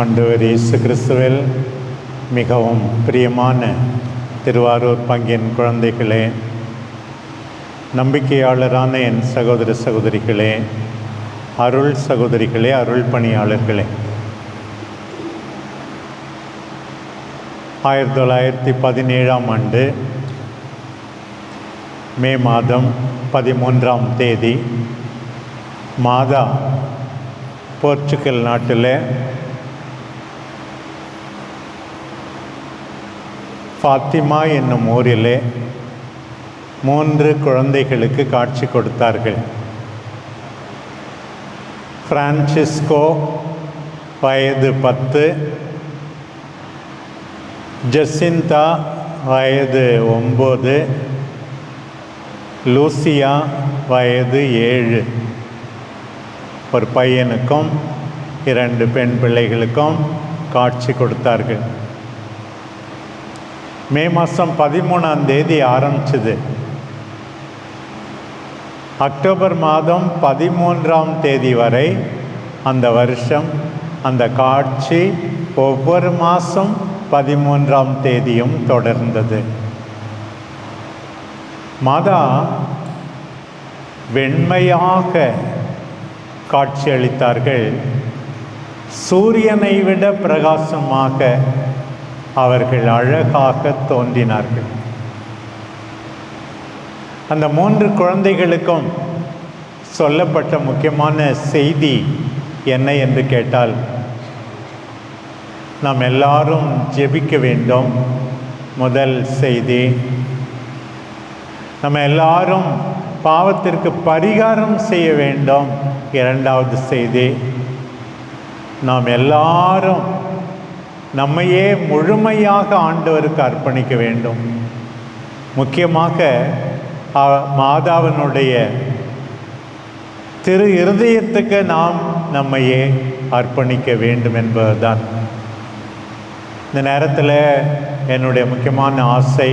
ஆண்டவர் இயேசு கிறிஸ்துவில் மிகவும் பிரியமான திருவாரூர் பங்கின் குழந்தைகளே நம்பிக்கையாளரான என் சகோதர சகோதரிகளே அருள் சகோதரிகளே அருள் பணியாளர்களே. ஆயிரத்தி தொள்ளாயிரத்தி பதினேழாம் ஆண்டு மே மாதம் பதிமூன்றாம் தேதி மாதா போர்ச்சுகல் நாட்டில் ஃபாத்திமா என்னும் ஊரிலே மூன்று குழந்தைகளுக்கு காட்சி கொடுத்தார்கள். பிரான்சிஸ்கோ வயது பத்து. ஜெசிந்தா வயது ஒம்பது. லூசியா வயது ஏழு. ஒரு பையனுக்கும் இரண்டு பெண் பிள்ளைகளுக்கும் காட்சி கொடுத்தார்கள். மே மாதம் பதிமூணாம் தேதி ஆரம்பிச்சது. அக்டோபர் மாதம் பதிமூன்றாம் தேதி வரை அந்த வருஷம் அந்த காட்சி ஒவ்வொரு மாதம் பதிமூன்றாம் தேதியும் தொடர்ந்தது. மாதா வெண்மையாக காட்சியளித்தார்கள். சூரியனை விட பிரகாசமாக அவர்கள் அழகாக தோன்றினார்கள். அந்த மூன்று குழந்தைகளுக்கும் சொல்லப்பட்ட முக்கியமான செய்தி என்ன என்று கேட்டால் நாம் எல்லாரும் ஜெபிக்க வேண்டும். முதல் செய்தி நம்ம எல்லாரும் பாவத்திற்கு பரிகாரம் செய்ய வேண்டும். இரண்டாவது செய்தி நாம் எல்லாரும் நம்மையே முழுமையாக ஆண்டவருக்கு அர்ப்பணிக்க வேண்டும். முக்கியமாக மாதாவினுடைய திரு இருதயத்துக்கு நாம் நம்மையே அர்ப்பணிக்க வேண்டும் என்பதுதான். இந்த நேரத்தில் என்னுடைய முக்கியமான ஆசை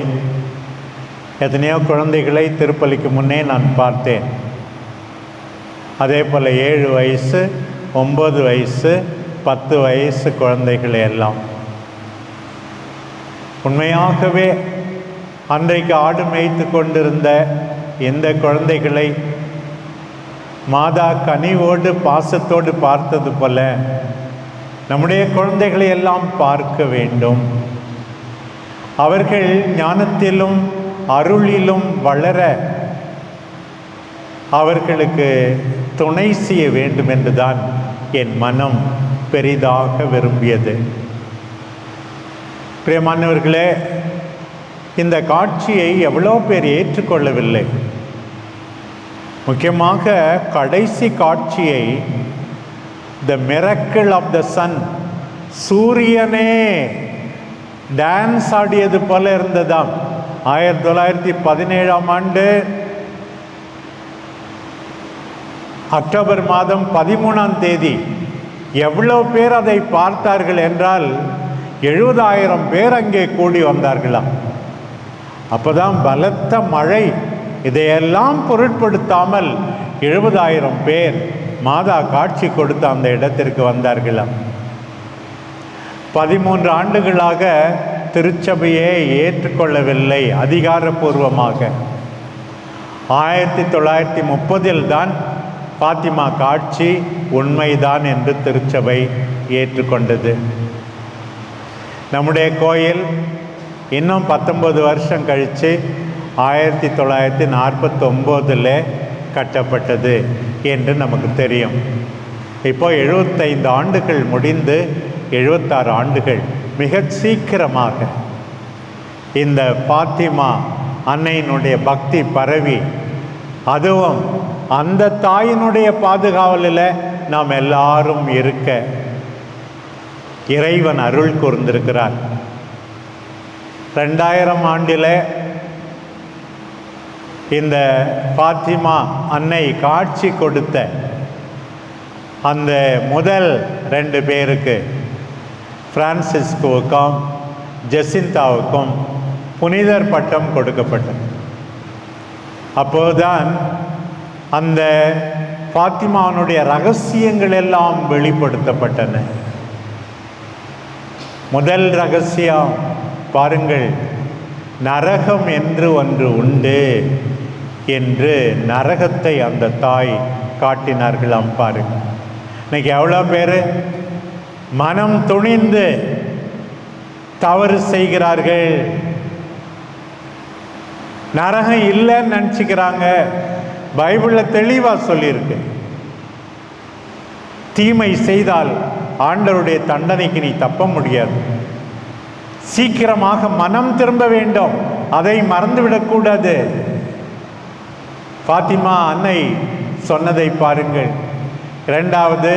எத்தனையோ குழந்தைகளை திருப்பலிக்கு முன்னே நான் பார்த்தேன். அதே போல் ஏழு வயசு ஒம்பது வயசு பத்து வயசு குழந்தைகளை எல்லாம். உண்மையாகவே அன்றைக்கு ஆடு மேய்த்து கொண்டிருந்த இந்த குழந்தைகளை மாதா கனிவோடு பாசத்தோடு பார்த்தது போல நம்முடைய குழந்தைகளை எல்லாம் பார்க்க வேண்டும். அவர்கள் ஞானத்திலும் அருளிலும் வளர அவர்களுக்கு துணை செய்ய வேண்டும் என்றுதான் என் மனம். பெரிதாக விரும்பியது. பிரியமானவர்களே இந்த காட்சியை எவ்வளோ பேர் ஏற்றுக்கொள்ளவில்லை. முக்கியமாக கடைசி காட்சியை the miracle of the sun சூரியனே டான்ஸ் ஆடியது போல இருந்ததாம். ஆயிரத்தி தொள்ளாயிரத்தி பதினேழாம் ஆண்டு அக்டோபர் மாதம் பதிமூணாம் தேதி எவ்வளோ பேர் அதை பார்த்தார்கள் என்றால் எழுபதாயிரம் பேர் அங்கே கூடி வந்தார்களாம். அப்போதான் பலத்த மழை இதையெல்லாம் பொருட்படுத்தாமல் எழுபதாயிரம் பேர் மாதா காட்சி கொடுத்த அந்த இடத்திற்கு வந்தார்களாம். பதிமூன்று ஆண்டுகளாக திருச்சபையே ஏற்றுக்கொள்ளவில்லை அதிகாரப்பூர்வமாக. ஆயிரத்தி தொள்ளாயிரத்தி முப்பதில் தான் பாத்திமா காட்சி உண்மைதான் என்று திருச்சபை ஏற்றுக்கொண்டது. நம்முடைய கோயில் இன்னும் பத்தொன்பது வருஷம் கழித்து ஆயிரத்தி தொள்ளாயிரத்தி நாற்பத்தொம்போதில் கட்டப்பட்டது என்று நமக்கு தெரியும். இப்போ எழுபத்தைந்து ஆண்டுகள் முடிந்து எழுபத்தாறு ஆண்டுகள் மிக சீக்கிரமாக இந்த பாத்திமா அன்னையினுடைய பக்தி பரவி அதுவும் அந்த தாயினுடைய பாதுகாவலில் நாம் எல்லாரும் இருக்க இறைவன் அருள் கூர்ந்திருக்கிறார். ரெண்டாயிரம் ஆண்டில் இந்த பாத்திமா அன்னை காட்சி கொடுத்த அந்த முதல் ரெண்டு பேருக்கு பிரான்சிஸ்கோவுக்கும் ஜெசிந்தாவுக்கும் புனிதர் பட்டம் கொடுக்கப்பட்டது. அப்போதுதான் அந்த பாத்திமாவனுடைய ரகசியங்கள் எல்லாம் வெளிப்படுத்தப்பட்டன. முதல் ரகசியம் பாருங்கள் நரகம் என்று ஒன்று உண்டு என்று நரகத்தை அந்த தாய் காட்டினார்களாம் பாருங்கள் இன்னைக்கு எவ்வளோ பேர் மனம் துணிந்து தவறு செய்கிறார்கள். நரகம் இல்லைன்னு நினச்சிக்கிறாங்க. பைபிளில் தெளிவாக சொல்லியிருக்கு. தீமை செய்தால் ஆண்டவருடைய தண்டனைக்கு நீ தப்ப முடியாது. சீக்கிரமாக மனம் திரும்ப வேண்டும். அதை மறந்துவிடக்கூடாது பாத்திமா அன்னை சொன்னதை பாருங்கள். இரண்டாவது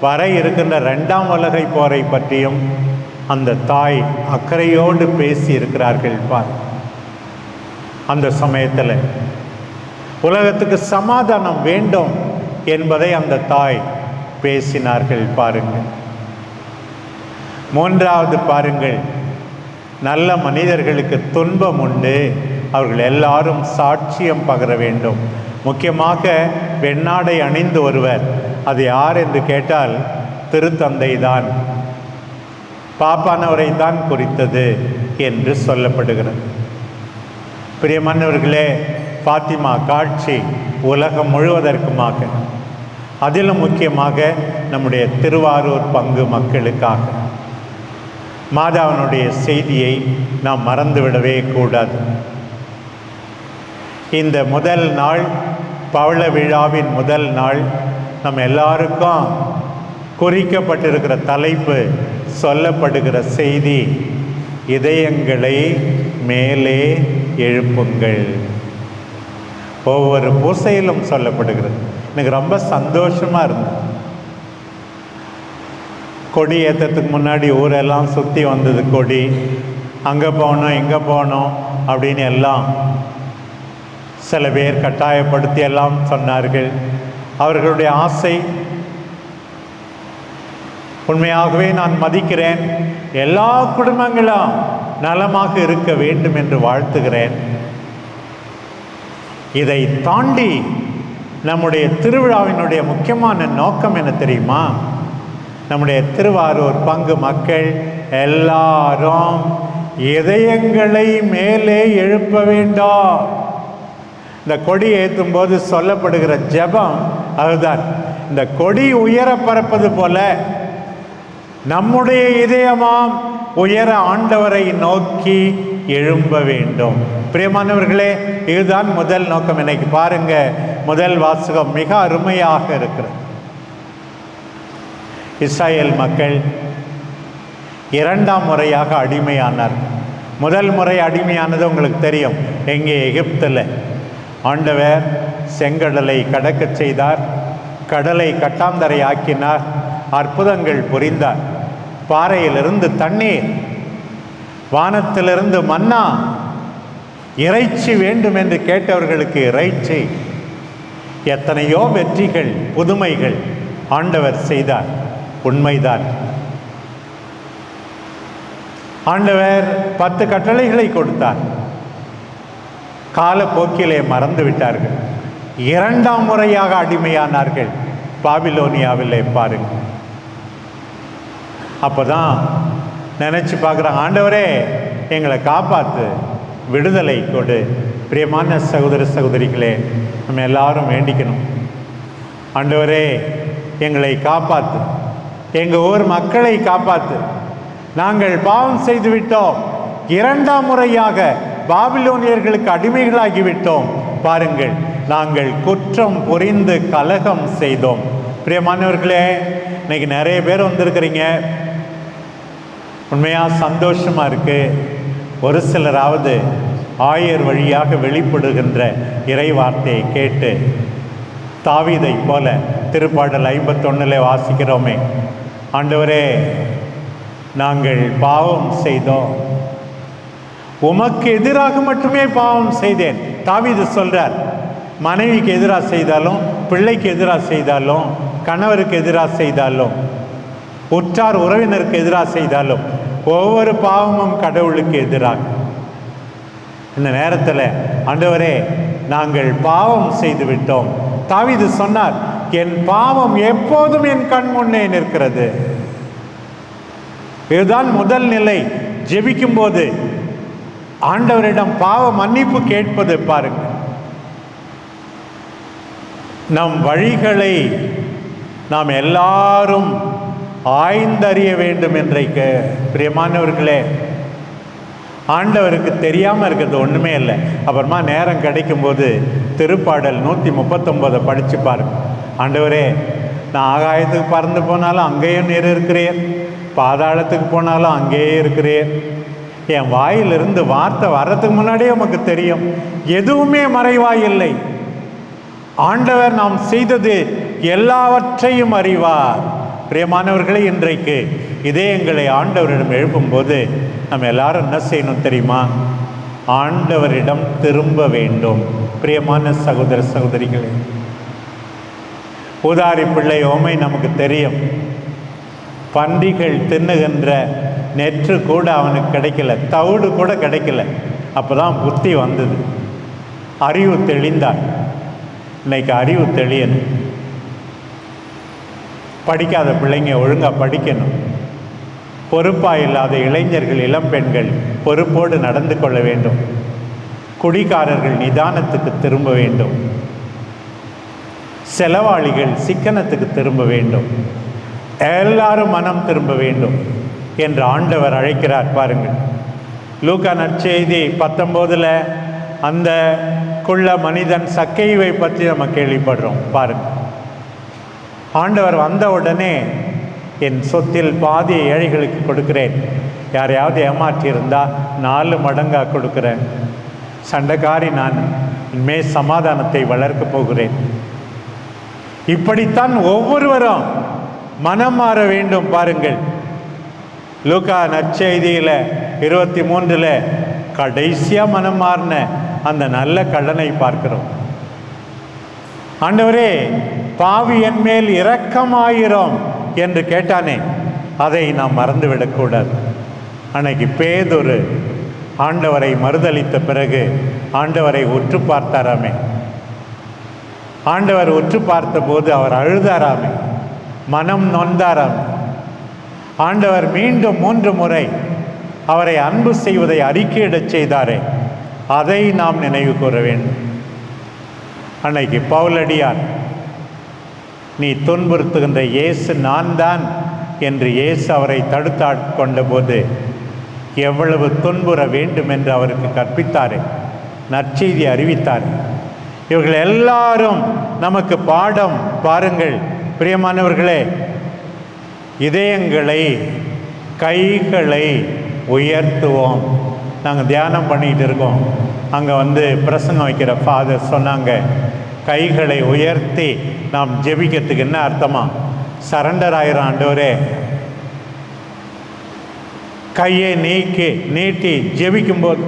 வர இருக்கின்ற ரெண்டாம் உலகை போரை பற்றியும் அந்த தாய் அக்கறையோடு பேசி இருக்கிறார்கள் பார். அந்த சமயத்தில் உலகத்துக்கு சமாதானம் வேண்டும் என்பதை அந்த தாய் பேசினார்கள் பாருங்கள். மூன்றாவது பாருங்கள் நல்ல மனிதர்களுக்கு துன்பம் உண்டு. அவர்கள் எல்லாரும் சாட்சியம் பகர வேண்டும். முக்கியமாக வெண்ணாடை அணிந்து ஒருவர் அது யார் என்று கேட்டால் திருத்தந்தை தான். பாப்பானவரை தான் குறித்தது என்று சொல்லப்படுகிறது. பிரியமானவர்களே பாத்திமா காட்சி உலகம் முழுவதற்குமாக. அதிலும் முக்கியமாக நம்முடைய திருவாரூர் பங்கு மக்களுக்காக. மாதாவினுடைய செய்தியை நாம் மறந்துவிடவே கூடாது. இந்த முதல் நாள் பவள விழாவின் முதல் நாள் நம்ம எல்லாருக்கும் குறிக்கப்பட்டிருக்கிற தலைப்பு சொல்லப்படுகிற செய்தி இதயங்களை மேலே எழுப்புங்கள். ஒவ்வொரு பூசையிலும் சொல்லப்படுகிறது. எனக்கு ரொம்ப சந்தோஷமாக இருந்தது கொடி ஏற்றத்துக்கு முன்னாடி ஊரெல்லாம் சுற்றி வந்தது கொடி. அங்கே போகணும் இங்கே போகணும் அப்படின்னு எல்லாம் சில பேர் கட்டாயப்படுத்தி எல்லாம் சொன்னார்கள். அவர்களுடைய ஆசை உண்மையாகவே நான் மதிக்கிறேன். எல்லா குடும்பங்களும் நலமாக இருக்க வேண்டும் என்று வாழ்த்துகிறேன். இதை தாண்டி நம்முடைய திருவிழாவினுடைய முக்கியமான நோக்கம் என்ன தெரியுமா? நம்முடைய திருவாரூர் பங்கு மக்கள் எல்லாரும் இதயங்களை மேலே எழுப்ப வேண்டாம். இந்த கொடி ஏற்றும் போது சொல்லப்படுகிற ஜெபம் அதுதான். இந்த கொடி உயர பறப்பது போல நம்முடைய இதயமாம் உயர ஆண்டவரை நோக்கி எழும்ப வேண்டும். பிரியமானவர்களே இதுதான் முதல் நோக்கம். இன்னைக்கு பாருங்க முதல் வாசகம் மிக அருமையாக இருக்கிறது. இஸ்ராயேல் மக்கள் இரண்டாம் முறையாக அடிமையானார். முதல் முறை அடிமையானது உங்களுக்கு தெரியும். எங்கே? எகிப்தில். ஆண்டவர் செங்கடலை கடக்கச் செய்தார். கடலை கட்டாந்தரை ஆக்கினார் அற்புதங்கள் புரிந்தார். பாறையிலிருந்து தண்ணீர் வானத்திலிருந்து மன்னா இறைச்சி வேண்டும் என்று கேட்டவர்களுக்கு இறைச்சி. எத்தனையோ வெற்றிகள் புதுமைகள் ஆண்டவர் செய்தார். உண்மைதான். ஆண்டவர் பத்து கட்டளைகளை கொடுத்தார். காலப்போக்கிலே மறந்து விட்டார்கள் இரண்டாம் முறையாக அடிமையானார்கள். பாபிலோனியாவிலே பாருங்கள். அப்போதான் நினச்சி பார்க்குற ஆண்டவரே எங்களை காப்பாற்று விடுதலை கொடு. பிரியமான சகோதர சகோதரிகளே நம்ம எல்லாரும் வேண்டிக்கணும். ஆண்டவரே எங்களை காப்பாற்று எங்கள் ஊர் மக்களை காப்பாற்று நாங்கள் பாவம் செய்து விட்டோம் இரண்டாம் முறையாக பாபிலோனியர்களுக்கு அடிமைகளாகிவிட்டோம். பாருங்கள் நாங்கள் குற்றம் புரிந்து கலகம் செய்தோம். பிரியமானவர்களே இன்னைக்கு நிறைய பேர் வந்திருக்கிறீங்க. உண்மையாக சந்தோஷமாக இருக்குது ஒரு சிலராவது ஆயர் வழியாக வெளிப்படுகின்ற இறை வார்த்தையை கேட்டு தாவிதை போல திருப்பாடல் ஐம்பத்தொன்னில் வாசிக்கிறோமே. ஆண்டவரே நாங்கள் பாவம் செய்தோம். உமக்கு எதிராக மட்டுமே பாவம் செய்தேன். தாவீது சொல்கிறார் மனைவிக்கு எதிராக செய்தாலும் பிள்ளைக்கு எதிராக செய்தாலும் கணவருக்கு எதிராக செய்தாலும் உற்றார் உறவினருக்கு எதிராக செய்தாலும் ஒவ்வொரு பாவமும் கடவுளுக்கு எதிராக. இந்த நேரத்தில் ஆண்டவரே நாங்கள் பாவம் செய்து விட்டோம் தாவீது சொன்னார் என் பாவம் எப்போதும் என் கண் முன்னே நிற்கிறது. இதுதான் முதல் நிலை. ஜெபிக்கும் போது ஆண்டவரிடம் பாவ மன்னிப்பு கேட்பது பாருங்கள் நம் வழிகளை நாம் எல்லாரும் ஆய்ந்தறிய வேண்டும் என்றைக்கு? பிரியமானவர்களே ஆண்டவருக்கு தெரியாமல் இருக்கிறது ஒன்றுமே இல்லை. அப்புறமா நேரம் கிடைக்கும்போது திருப்பாடல் நூற்றி முப்பத்தொம்போதை படித்து பாருங்க. ஆண்டவரே நான் ஆகாயத்துக்கு பறந்து போனாலும் அங்கேயும் நீர் இருக்கிறேன் பாதாளத்துக்கு போனாலும் அங்கேயே இருக்கிறேன் என் வாயிலிருந்து வார்த்தை வர்றதுக்கு முன்னாடியே உமக்கு தெரியும். எதுவுமே மறைவாய் இல்லை. ஆண்டவர் நாம் செய்தது எல்லாவற்றையும் அறிவார். பிரியமானவர்களே இன்றைக்கு இதயங்களை ஆண்டவரிடம் எழுப்பும்போது நம்ம எல்லாரும் என்ன செய்யணும் தெரியுமா? ஆண்டவரிடம் திரும்ப வேண்டும். பிரியமான சகோதர சகோதரிகளே ஊதாரி பிள்ளை ஓமை நமக்கு தெரியும். பன்றிகள் தின்னுகின்ற நெற்று கூட அவனுக்கு கிடைக்கல தவிடு கூட கிடைக்கல. அப்போ தான் புத்தி வந்தது. அறிவு தெளிந்தாள் இன்னைக்கு அறிவு தெளியணும். படிக்காத பிள்ளைங்க ஒழுங்காக படிக்கணும். பொறுப்பாக இல்லாத இளைஞர்கள் இளம்பெண்கள் பொறுப்போடு நடந்து கொள்ள வேண்டும். குடிகாரர்கள் நிதானத்துக்கு திரும்ப வேண்டும். செலவாளிகள் சிக்கனத்துக்கு திரும்ப வேண்டும். எல்லாரும் மனம் திரும்ப வேண்டும் என்று ஆண்டவர் அழைக்கிறார் பாருங்கள். லூக்கா நற்செய்தி பத்தொம்போதில் அந்த குள்ள மனிதன் சக்கைவை பற்றி நம்ம கேள்விப்படுறோம். பாருங்கள். ஆண்டவர் வந்த உடனே என் சொத்தில் பாதி ஏழைகளுக்கு கொடுக்கிறேன். யாரையாவது ஏமாற்றியிருந்தால் நாலு மடங்காக கொடுக்குறேன். சண்டைக்காரி நான் இனிமே சமாதானத்தை வளர்க்கப் போகிறேன். இப்படித்தான் ஒவ்வொருவரும் மனம் மாற வேண்டும் பாருங்கள். லூகா நற்செய்தியில் இருபத்தி மூன்றில் கடைசியாக மனம் மாறின அந்த நல்ல கடனை பார்க்கிறோம். ஆண்டவரே பாவி என் மேல் இரக்கமாயிரும் என்று கேட்டானே. அதை நாம் மறந்துவிடக்கூடாது. அன்னைக்கு பேதொரு ஆண்டவரை மறுதளித்த பிறகு ஆண்டவரை உற்று பார்த்தாராமே. ஆண்டவர் உற்று பார்த்தபோது அவர் அழுதாராமே. மனம் நொந்தாராமே. ஆண்டவர் மீண்டும் மூன்று முறை அவரை அன்பு செய்வதை அறிக்கையிடச் செய்தாரே. அதை நாம் நினைவு கூற வேண்டும். அன்னைக்கு பவுலடியார் நீ துன்புறுத்துகின்ற இயேசு நான் தான் என்று இயேசு அவரை தடுத்தாட் கொண்டபோது எவ்வளவு துன்புற வேண்டும் என்று அவருக்கு கற்பித்தார். நற்செய்தி அறிவித்தார். இவர்கள் எல்லாரும் நமக்கு பாடம் பாருங்கள். பிரியமானவர்களே இதயங்களை கைகளை உயர்த்துவோம். நாங்கள் தியானம் பண்ணிகிட்டு இருக்கோம். அங்கே வந்து பிரசங்கம் வைக்கிற ஃபாதர் சொன்னாங்க. கைகளை உயர்த்தி நாம் ஜெபிக்கிறதுக்கு என்ன அர்த்தமா? சரண்டர் ஆயிரம் ஆண்டவரே. கையை நீக்கி நீட்டி ஜெபிக்கும்போது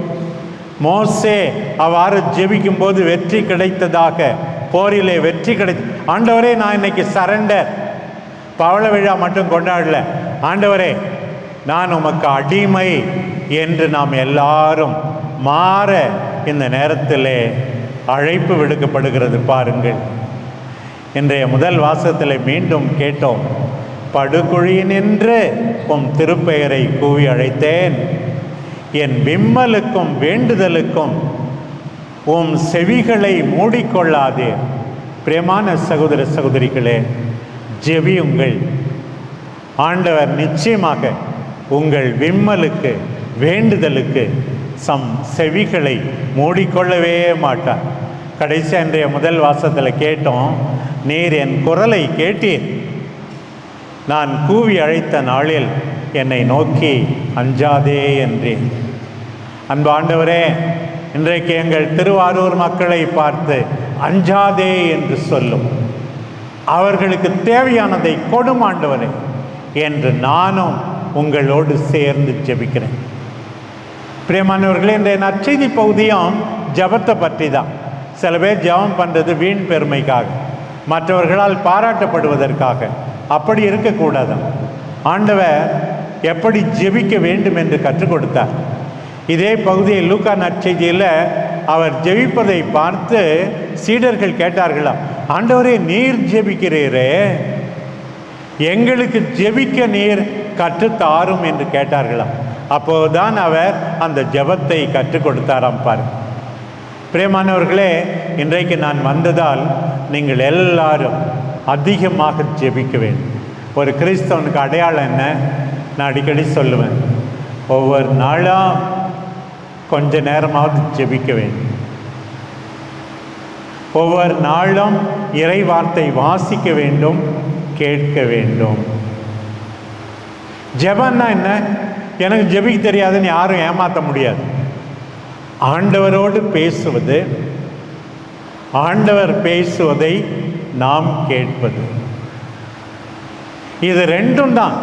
மோசே அவ்வாறு ஜெபிக்கும்போது வெற்றி கிடைத்ததாக போரிலே வெற்றி கிடை ஆண்டவரே நான் இன்னைக்கு சரண்டர் பவள விழா மட்டும் கொண்டாடல. ஆண்டவரே நான் உமக்கு அடிமை என்று நாம் எல்லாரும் மாற இந்த நேரத்திலே அழைப்பு விடுக்கப்படுகிறது பாருங்கள். இன்றைய முதல் வாசத்தில் மீண்டும் கேட்டோம் படுகுழியினின்று உம் திருப்பெயரை கூவி அழைத்தேன். என் விம்மலுக்கும் வேண்டுதலுக்கும் உம் செவிகளை மூடிக்கொள்ளாதே. பிரேமான சகோதர சகோதரிகளே ஜெபியுங்கள். ஆண்டவர் நிச்சயமாக உங்கள் விம்மலுக்கு வேண்டுதலுக்கு சம் செவிகளை மூடிக்கொள்ளவே மாட்டார். கடைசி அன்றைய முதல் வாசத்தில் கேட்டோம் நீர் என் குரலை கேட்டீர். நான் கூவி அழைத்த நாளில் என்னை நோக்கி அஞ்சாதே என்றேன் அன்பாண்டவரே இன்றைக்கு எங்கள் திருவாரூர் மக்களை பார்த்து அஞ்சாதே என்று சொல்லும். அவர்களுக்கு தேவையானதை கொடும் ஆண்டவரே என்று நானும் உங்களோடு சேர்ந்து ஜெபிக்கிறேன். பிரியமானவர்களே இந்த நற்செய்தி பகுதியும் ஜபத்தை பற்றி தான் சில பேர் ஜெபம் பண்ணுறது வீண் பெருமைக்காக மற்றவர்களால் பாராட்டப்படுவதற்காக. அப்படி இருக்கக்கூடாது. ஆண்டவர் எப்படி ஜெபிக்க வேண்டும் என்று கற்றுக் கொடுத்தார். இதே பகுதியை லூக்கா நற்செய்தியில் அவர் ஜெபிப்பதை பார்த்து சீடர்கள் கேட்டார்களாம் ஆண்டவரே நீர் ஜெபிக்கிறீரே. எங்களுக்கு ஜெபிக்க நீர் கற்றுத்தாரும் என்று கேட்டார்களாம். அப்போதுதான் அவர் அந்த ஜெபத்தை கற்றுக் கொடுத்தாராம் பாருங்க பிரியமானவர்களே இன்றைக்கு நான் வந்ததால் நீங்கள் எல்லாரும் அதிகமாக ஜெபிக்க வேண்டும் ஒரு கிறிஸ்தவனுக்கு அடையாளம் என்ன? நான் அடிக்கடி சொல்லுவேன் ஒவ்வொரு நாளும் கொஞ்ச நேரமாவது ஜெபிக்க வேண்டும் ஒவ்வொரு நாளும் இறை வார்த்தை வாசிக்க வேண்டும் கேட்க வேண்டும். ஜெபன்னா என்ன? எனக்கு ஜெபிக்க தெரியாதுன்னு யாரும் ஏமாற்ற முடியாது. ஆண்டவரோடு பேசுவது ஆண்டவர் பேசுவதை நாம் கேட்பது. இது ரெண்டும் தான்.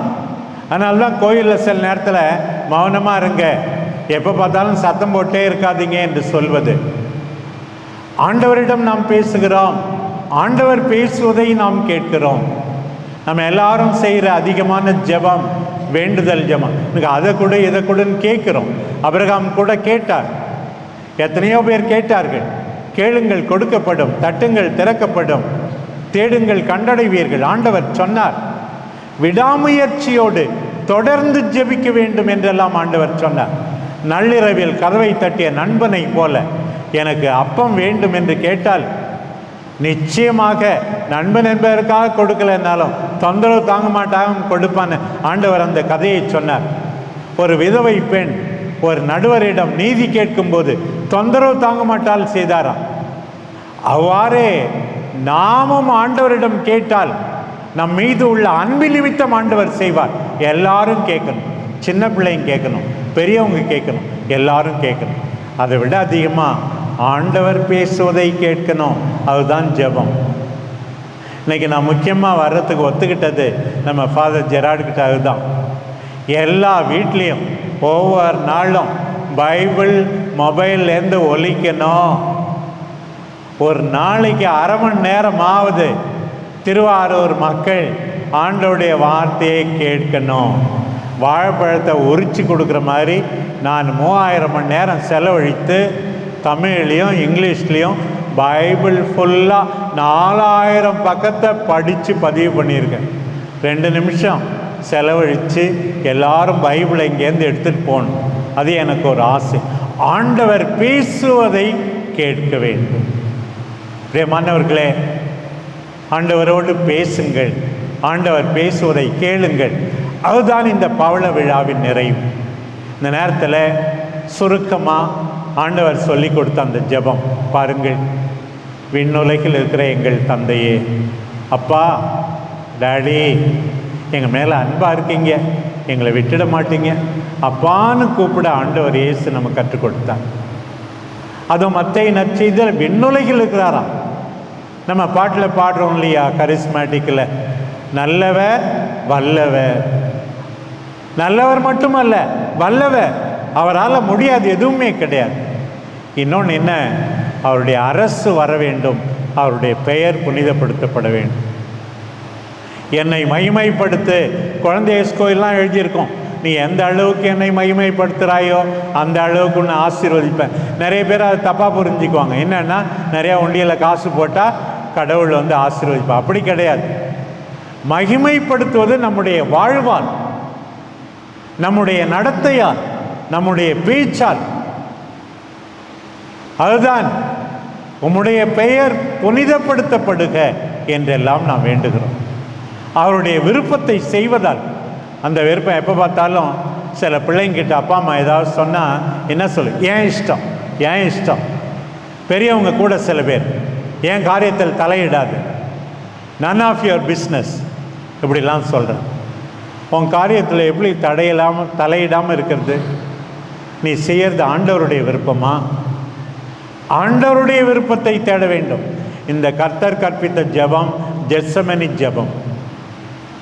அதனால தான் கோயிலில் சில நேரத்தில் மௌனமாக இருங்க. எப்போ பார்த்தாலும் சத்தம் போட்டே இருக்காதீங்க என்று சொல்வது. ஆண்டவரிடம் நாம் பேசுகிறோம். ஆண்டவர் பேசுவதை நாம் கேட்கிறோம். நம்ம எல்லாரும் செய்கிற அதிகமான ஜெபம் வேண்டுதல் ஜெபம் எனக்கு அதை கூட இதை கூடன்னு கேட்குறோம். அபிரகாம் கூட கேட்டார். எத்தனையோ பேர் கேட்டார்கள். கேளுங்கள் கொடுக்கப்படும். தட்டுங்கள் திறக்கப்படும். தேடுங்கள் கண்டடைவீர்கள். ஆண்டவர் சொன்னார். விடாமுயற்சியோடு தொடர்ந்து ஜெபிக்க வேண்டும் என்றெல்லாம் ஆண்டவர் சொன்னார். நள்ளிரவில் கதவை தட்டிய நண்பனை போல எனக்கு அப்பம் வேண்டும் என்று கேட்டால் நிச்சயமாக நண்பன் என்பதற்காக கொடுக்கலன்னாலும் தொந்தரவு தாங்க மாட்டாங்க கொடுப்பான்னு ஆண்டவர் அந்த கதையை சொன்னார். ஒரு விதவை பெண் ஒரு நடுவரிடம் நீதி கேட்கும்போது தொந்தரவு தாங்க மாட்டால் செய்தாராம் அவ்வாறே நாமும் ஆண்டவரிடம் கேட்டால் நம் மீது உள்ள அன்பு நிமித்தம் ஆண்டவர் செய்வார். எல்லாரும் கேட்கணும். சின்ன பிள்ளைங்க கேட்கணும். பெரியவங்க கேட்கணும். எல்லாரும் கேட்கணும். அதை விட அதிகமாக ஆண்டவர் பேசுவதை கேட்கணும். அதுதான் ஜெபம். இன்னைக்கு நான் முக்கியமாக வர்றதுக்கு ஒத்துக்கிட்டது நம்ம ஃபாதர் ஜெராடுக்கிட்ட அதுதான். எல்லா வீட்லேயும் ஒவ்வொரு நாளும் பைபிள் மொபைல்லேருந்து ஒழிக்கணும் ஒரு நாளைக்கு அரை மணி நேரம் ஆகுது திருவாரூர் மக்கள் ஆண்டோடைய வார்த்தையை கேட்கணும். வாழைப்பழத்தை உரிச்சு கொடுக்குற மாதிரி நான் மூவாயிரம் மணி நேரம் செலவழித்து தமிழ்லேயும் இங்கிலீஷ்லேயும் பைபிள் ஃபுல்லாக நாலாயிரம் பக்கத்தை படித்து பதிவு பண்ணியிருக்கேன். ரெண்டு நிமிஷம் செலவழித்து எல்லாரும் பைபிளை இங்கேருந்து எடுத்துகிட்டு போகணும். அது எனக்கு ஒரு ஆசை. ஆண்டவர் பேசுவதை கேட்க வேண்டும். பிரியமானவர்களே ஆண்டவரோடு பேசுங்கள். ஆண்டவர் பேசுவதை கேளுங்கள். அதுதான் இந்த பவள விழாவின் நிறைவு. இந்த நேரத்தில் சுருக்கமாக ஆண்டவர் சொல்லி கொடுத்த அந்த ஜெபம் பாருங்கள். விண்ணுலகில் இருக்கிற எங்கள் தந்தையே. அப்பா டாடி எங்கள் மேலே அன்பாக இருக்கீங்க. எங்களை விட்டுட மாட்டீங்க. அப்பான்னு கூப்பிட ஆண்டவர் இயேசு நம்ம கற்றுக் கொடுத்தார். அதுவும் மற்ற நற்செய்தியில் விண்ணுலகில் இருக்கிறாராம். நம்ம பாட்டில் பாடுறோம் இல்லையா? கரிஸ்மேட்டிக்கில் நல்லவர் வல்லவர். நல்லவர் மட்டுமல்ல வல்லவர். அவரால் முடியாது எதுவுமே கிடையாது. இன்னொன்று என்ன? அவருடைய அரசு வர வேண்டும். அவருடைய பெயர் புனிதப்படுத்தப்பட வேண்டும். என்னை மகிமைப்படுத்து. குழந்தை கோயிலாம் எழுதியிருக்கோம். நீ எந்த அளவுக்கு என்னை மகிமைப்படுத்துகிறாயோ அந்த அளவுக்கு உன்னை ஆசீர்வதிப்பேன். நிறைய பேர் அதை தப்பாக புரிஞ்சுக்குவாங்க. என்னென்னா நிறையா உண்டியில் காசு போட்டால் கடவுள் வந்து ஆசீர்வதிப்பா அப்படி கிடையாது. மகிமைப்படுத்துவது நம்முடைய வாழ்வால் நம்முடைய நடத்தையால் நம்முடைய பேச்சால் அதுதான் உம்முடைய பெயர் புனிதப்படுத்தப்படுக என்றெல்லாம் நாம் வேண்டுகிறோம். அவருடைய விருப்பத்தை செய்வதால் அந்த விருப்பம் எப்போ பார்த்தாலும் சில பிள்ளைங்கிட்ட அப்பா அம்மா ஏதாவது சொன்னால் என்ன சொல்லு? ஏன் இஷ்டம்? ஏன் இஷ்டம்? பெரியவங்க கூட சில பேர் ஏன் காரியத்தில் தலையிடாது? நன் ஆஃப் யுவர் பிஸ்னஸ் இப்படிலாம் சொல்கிறேன் உன் காரியத்தில் எப்படி தடையில்லாமல் தலையிடாமல் இருக்கிறது? நீ செய்யறது ஆண்டவருடைய விருப்பமாக ஆண்டவருடைய விருப்பத்தை தேட வேண்டும். இந்த கர்த்தர் கற்பித்த ஜெபம் ஜெஸ்ஸமனி ஜெபம்.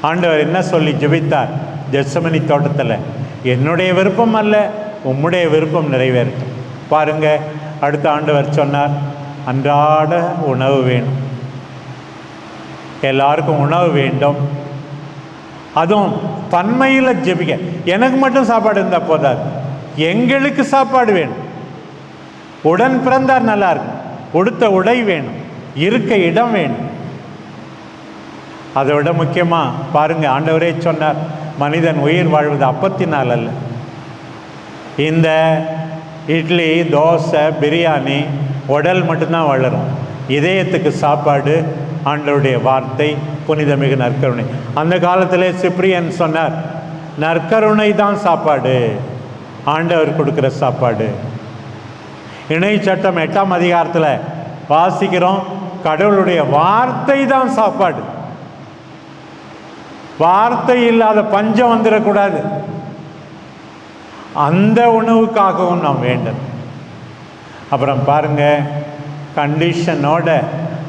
ஆண்டவர் என்ன சொல்லி ஜெபித்தார்? ஜெஸ்ஸமணி தோட்டத்தில் என்னுடைய விருப்பம் அல்ல உம்முடைய விருப்பம் நிறைவேறட்டும். பாருங்க அடுத்த ஆண்டவர் சொன்னார் அன்றாட உணவு வேணும். எல்லாருக்கும் உணவு வேண்டும். அதுவும் தன்மையில் ஜெபிக்க. எனக்கு மட்டும் சாப்பாடு இருந்தால் போதாது. எங்களுக்கு சாப்பாடு வேணும். உடன் பிறந்தார் நல்லா இருக்கும் உடுத்த உடை வேணும். இருக்க இடம் வேணும். அதை விட முக்கியமாக பாருங்கள் ஆண்டவரே சொன்னார் மனிதன் உயிர் வாழ்வது அப்பத்தினால் அல்ல. இந்த இட்லி தோசை பிரியாணி உடல் மட்டும்தான் வளரும். இதயத்துக்கு சாப்பாடு ஆண்டவருடைய வார்த்தை புனிதமிகு நற்கருணை. அந்த காலத்திலே சிப்ரியன் சொன்னார் நற்கருணை தான் சாப்பாடு. ஆண்டவர் கொடுக்குற சாப்பாடு. இணை சட்டம் எட்டாம் அதிகாரத்தில் வாசிக்கிறோம். கடவுளுடைய வார்த்தை தான் சாப்பாடு. வார்த்தை இல்லாத பஞ்சம் வந்துடக்கூடாது அந்த உணவுக்காகவும் நாம் வேண்டும். அப்புறம் பாருங்க கண்டிஷனோட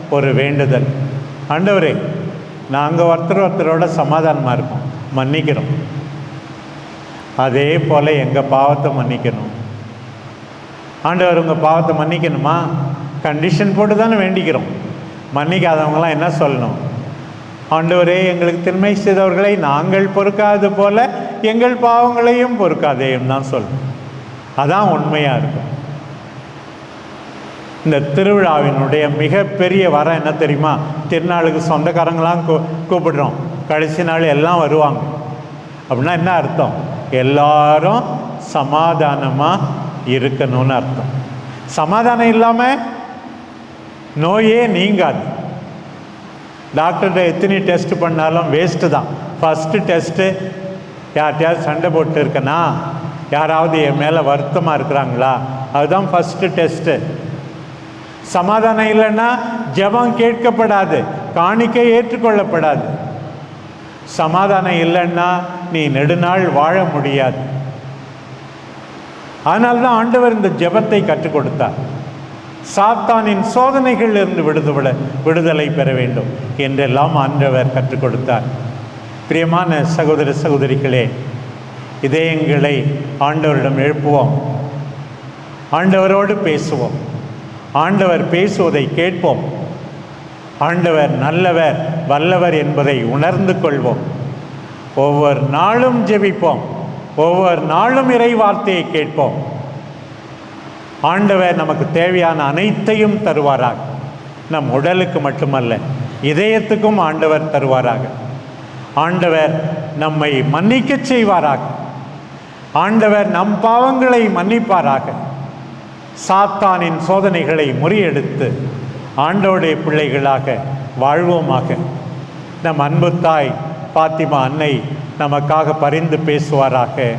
ஒரு வேண்டுதல். ஆண்டவரே நாங்கள் ஒருத்தர் ஒருத்தரோட சமாதானமாக இருக்கோம். மன்னிக்கிறோம். அதே போல் எங்கள் பாவத்தை மன்னிக்கணும். ஆண்டவர் உங்கள் பாவத்தை மன்னிக்கணுமா? கண்டிஷன் போட்டு தானே வேண்டிக்கிறோம். மன்னிக்காதவங்களாம் என்ன சொல்லணும்? ஆண்டவரே எங்களுக்கு திண்மை செய்தவர்களை நாங்கள் பொறுக்காது போல எங்கள் பாவங்களையும் பொறுக்காதேயும் தான் சொல்லணும். அதான் உண்மையாக இருக்கும். இந்த திருவிழாவினுடைய மிகப்பெரிய வரம் என்ன தெரியுமா? திருநாளுக்கு சொந்தக்காரங்களாம் கூ கூப்பிடுறோம். கடைசி நாள் எல்லாம் வருவாங்க. அப்படின்னா என்ன அர்த்தம்? எல்லாரும் சமாதானமாக இருக்கணும்னு அர்த்தம். சமாதானம் இல்லாமல் நோயே நீங்காது. டாக்டர்கிட்ட எத்தனை டெஸ்ட் பண்ணாலும் வேஸ்ட்டு தான். ஃபஸ்ட்டு டெஸ்ட்டு யார்கிட்டயாவது சண்டை போட்டு இருக்கனா யாராவது என் மேலே வருத்தமாக இருக்கிறாங்களா? அதுதான் ஃபஸ்ட்டு டெஸ்ட்டு சமாதானம் இல்லைன்னா ஜெபம் கேட்கப்படாது. காணிக்கை ஏற்றுக்கொள்ளப்படாது. சமாதானம் இல்லைன்னா நீ நெடுநாள் வாழ முடியாது. அதனால் தான் ஆண்டவர் இந்த ஜெபத்தை கற்றுக் கொடுத்தார் சாத்தானின் சோதனைகளில் இருந்து விடுதலை விடுதலை பெற வேண்டும் என்றெல்லாம் ஆண்டவர் கற்றுக் கொடுத்தார் பிரியமான சகோதர சகோதரிகளே இதயங்களை ஆண்டவரிடம் எழுப்புவோம். ஆண்டவரோடு பேசுவோம். ஆண்டவர் பேசுவதை கேட்போம். ஆண்டவர் நல்லவர் வல்லவர் என்பதை உணர்ந்து கொள்வோம். ஒவ்வொரு நாளும் ஜெபிப்போம். ஒவ்வொரு நாளும் இறை வார்த்தையை கேட்போம். ஆண்டவர் நமக்கு தேவையான அனைத்தையும் தருவாராக. நம் உடலுக்கு மட்டுமல்ல இதயத்துக்கும் ஆண்டவர் தருவாராக. ஆண்டவர் நம்மை மன்னிக்கச் செய்வாராக. ஆண்டவர் நம் பாவங்களை மன்னிப்பாராக. சாத்தானின் சோதனைகளை முறியெடுத்து ஆண்டோடைய பிள்ளைகளாக வாழ்வோமாக. நம் அன்பு தாய் பாத்திமா அன்னை நமக்காக பரிந்து பேசுவாராக.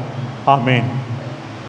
ஆமேன்.